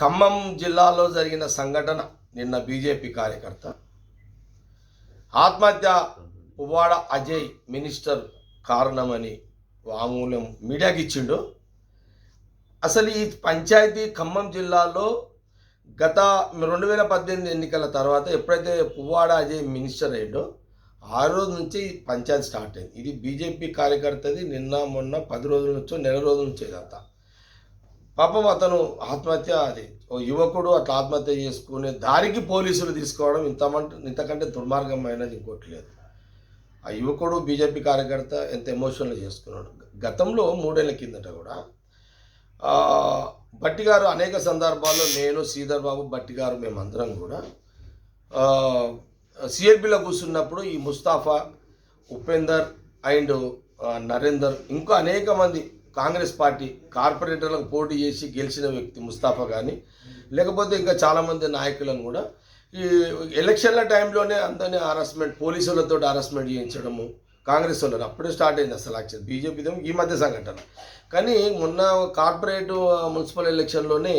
ఖమ్మం జిల్లాలో జరిగిన సంఘటన నిన్న బీజేపీ కార్యకర్త. ఆత్మహత్య పువ్వాడ అజయ్ మినిస్టర్ కారణమని వాంగ్మూలం మీడియాకి ఇచ్చిండు. అసలు ఈ పంచాయతీ ఖమ్మం జిల్లాలో గత రెండు వేల పద్దెనిమిది ఎన్నికల తర్వాత ఎప్పుడైతే పువ్వాడ అజయ్ మినిస్టర్ అయ్యాడో ఆ రోజు నుంచి పంచాయతీ స్టార్ట్ అయింది. ఇది బీజేపీ కార్యకర్తది నిన్న మొన్న పది రోజుల నుంచో నెల రోజుల నుంచి ఇదంతా. పాపం అతను ఆత్మహత్య అది ఓ యువకుడు అట్లా ఆత్మహత్య చేసుకునే దారికి పోలీసులు తీసుకోవడం ఇంతమంట ఇంతకంటే దుర్మార్గమైనది ఇంకోటి లేదు. ఆ యువకుడు బీజేపీ కార్యకర్త ఎంత ఎమోషనల్ చేసుకున్నాడు. గతంలో మూడేళ్ళ కిందట కూడా ఆ, భట్టి గారు అనేక సందర్భాల్లో నేను శ్రీధర్ బాబు భట్టి గారు మేమందరం కూడా సిఎల్పిలో కూర్చున్నప్పుడు ఈ ముస్తాఫా ఉపేందర్ అండ్ నరేందర్ ఇంకా అనేక మంది కాంగ్రెస్ పార్టీ కార్పొరేటర్లకు పోటీ చేసి గెలిచిన వ్యక్తి ముస్తాఫా కానీ లేకపోతే ఇంకా చాలామంది నాయకులను కూడా ఈ ఎలక్షన్ల టైంలోనే అందరినీ హరాస్మెంట్ పోలీసులతో హరాస్మెంట్ చేయించడము కాంగ్రెస్ వాళ్ళు అప్పుడే స్టార్ట్ అయింది అసలు యాక్చువల్ బీజేపీ ఈ మధ్య సంఘటన. కానీ మొన్న కార్పొరేట్ మున్సిపల్ ఎలక్షన్లోనే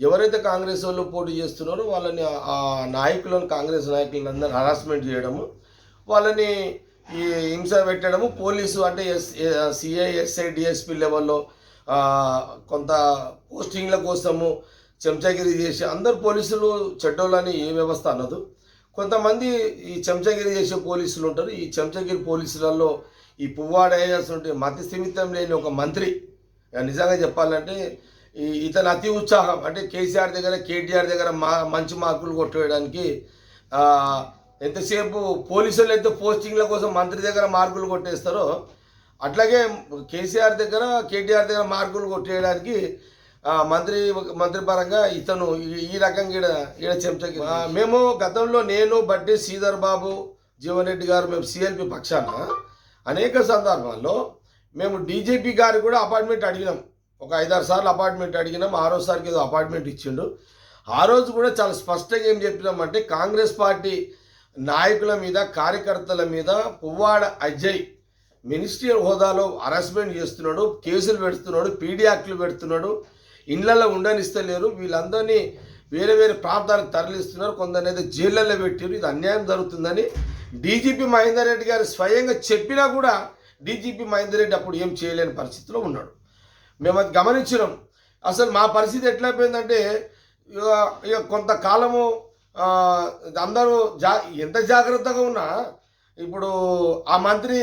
ఎవరైతే కాంగ్రెస్ వాళ్ళు పోటీ చేస్తున్నారో వాళ్ళని ఆ- ఆ నాయకులను కాంగ్రెస్ నాయకులను అందరూ హరాస్మెంట్ చేయడము వాళ్ళని ఈ హింస పెట్టడము పోలీసు అంటే ఎస్ సిఐ ఎస్ఐ డిఎస్పి లెవెల్లో కొంత పోస్టింగ్ల కోసము చెంచాగిరి చేసి అందరు పోలీసులు చెడ్డోళ్ళని ఏ వ్యవస్థ అన్నదు కొంతమంది ఈ చెంచగిరి చేసే పోలీసులు ఉంటారు. ఈ చెంచగిరి పోలీసులలో ఈ పువ్వాడేయాల్సి ఉంటే మతి స్థిమితం లేని ఒక మంత్రి నిజంగా చెప్పాలంటే ఈ ఇతని అతి ఉత్సాహం. అంటే కేసీఆర్ దగ్గర కేటీఆర్ దగ్గర మా మంచి మార్కులు కొట్టేయడానికి ఎంతసేపు పోలీసులు అయితే పోస్టింగ్ల కోసం మంత్రి దగ్గర మార్కులు కొట్టేస్తారో అట్లాగే కేసీఆర్ దగ్గర కేటీఆర్ దగ్గర మార్కులు కొట్టేయడానికి మంత్రి మంత్రి పరంగా ఇతను ఈ- ఈ రకంగా ఈడ ఈడ చెంచకి మేము గతంలో నేను బట్టి శ్రీధర్ బాబు జీవన్ రెడ్డి గారు మేము సిఎల్పి పక్షాన అనేక సందర్భాల్లో మేము డీజీపీ గారికి కూడా అపాయింట్మెంట్ అడిగినాం. ఒక ఐదారు సార్లు అపాయింట్మెంట్ అడిగినాం ఆరోసారికి ఏదో అపాయింట్మెంట్ ఇచ్చిండు. ఆ రోజు కూడా చాలా స్పష్టంగా ఏం చెప్పినామంటే కాంగ్రెస్ పార్టీ నాయకుల మీద కార్యకర్తల మీద పువ్వాడ అజయ్ మినిస్ట్రియల్ హోదాలో హరాస్మెంట్ చేస్తున్నాడు కేసులు పెడుతున్నాడు పీడీ యాక్ట్లు పెడుతున్నాడు. ఇళ్ళలో ఉండనిస్తలేరు. వీళ్ళందరినీ వేరే వేరే ప్రాంతాలకు తరలిస్తున్నారు. కొందరిని అయితే జైళ్ళల్లో పెట్టారు ఇది అన్యాయం జరుగుతుందని డీజీపీ మహేందర్ రెడ్డి గారు స్వయంగా చెప్పినా కూడా డీజీపీ మహేందర్ రెడ్డి అప్పుడు ఏం చేయలేని పరిస్థితిలో ఉన్నాడు. మేము అది గమనించినాం. అసలు మా పరిస్థితి ఎట్లయిపోయిందంటే ఇక ఇక కొంతకాలము అందరూ జా ఎంత జాగ్రత్తగా ఉన్నా ఇప్పుడు ఆ మంత్రి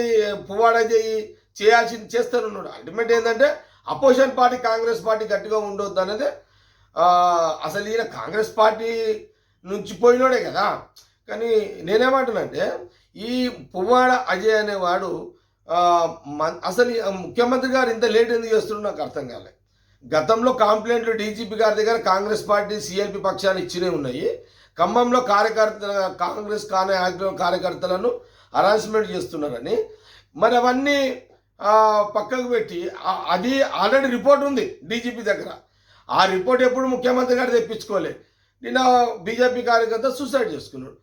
పువ్వాడ చేయి చేయాల్సింది చేస్తానున్నాడు అల్టిమేట్ ఏంటంటే అపోజిషన్ పార్టీ కాంగ్రెస్ పార్టీ గట్టిగా ఉండొద్దు అనేది అసలు ఈయన కాంగ్రెస్ పార్టీ నుంచి పోయినోడే కదా. కానీ నేనేమంటున్నానంటే ఈ పువ్వాడ అజయ్ అనేవాడు అసలు ముఖ్యమంత్రి గారు ఇంత లేట్ ఎందుకు చేస్తున్నాడు నాకు అర్థం కాలే. గతంలో కంప్లైంట్లు డీజీపీ గారి దగ్గర కాంగ్రెస్ పార్టీ సిఎల్పి పక్షాన్ని ఇచ్చినవి ఉన్నాయి. ఖమ్మంలో కార్యకర్త కాంగ్రెస్ కానే కార్యకర్తలను హరాస్మెంట్ చేస్తున్నారని. మరి అవన్నీ పక్కకు పెట్టి అది ఆల్రెడీ రిపోర్ట్ ఉంది డీజీపీ దగ్గర. ఆ రిపోర్ట్ ఎప్పుడు ముఖ్యమంత్రి గారు తెప్పించుకోలే. నిన్న బీజేపీ కార్యకర్త సూసైడ్ చేసుకున్నాడు.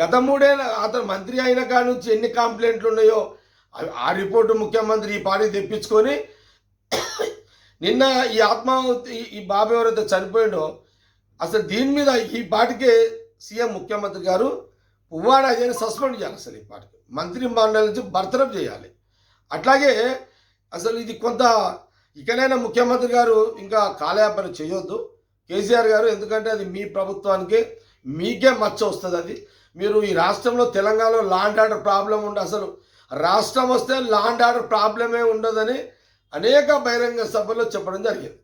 గత మూడేళ్ళ అతను మంత్రి అయిన కాడి నుంచి ఎన్ని కంప్లైంట్లు ఉన్నాయో ఆ రిపోర్టు ముఖ్యమంత్రి ఈ పార్టీ తెప్పించుకొని నిన్న ఈ ఆత్మ ఈ- ఈ బాబు ఎవరైతే చనిపోయిండో అసలు దీని మీద ఈ పాటికే సీఎం ముఖ్యమంత్రి గారు పువ్వాడ అజయ్ని సస్పెండ్ చేయాలి అసలు ఈ పాటికి. మంత్రి మండలి నుంచి బర్తరఫ్ చేయాలి. అట్లాగే అసలు ఇది కొంత ఇకనైనా ముఖ్యమంత్రి గారు ఇంకా కాలయాపన చేయొద్దు. కేసీఆర్ గారు ఎందుకంటే అది మీ ప్రభుత్వానికి మీకే మచ్చ వస్తుంది అది. మీరు ఈ రాష్ట్రంలో తెలంగాణలో లాండ్ ఆర్డర్ ప్రాబ్లం ఉండదు అసలు రాష్ట్రం వస్తే లాండ్ ఆర్డర్ ప్రాబ్లమే ఉండదని అనేక బహిరంగ సభల్లో చెప్పడం జరిగింది.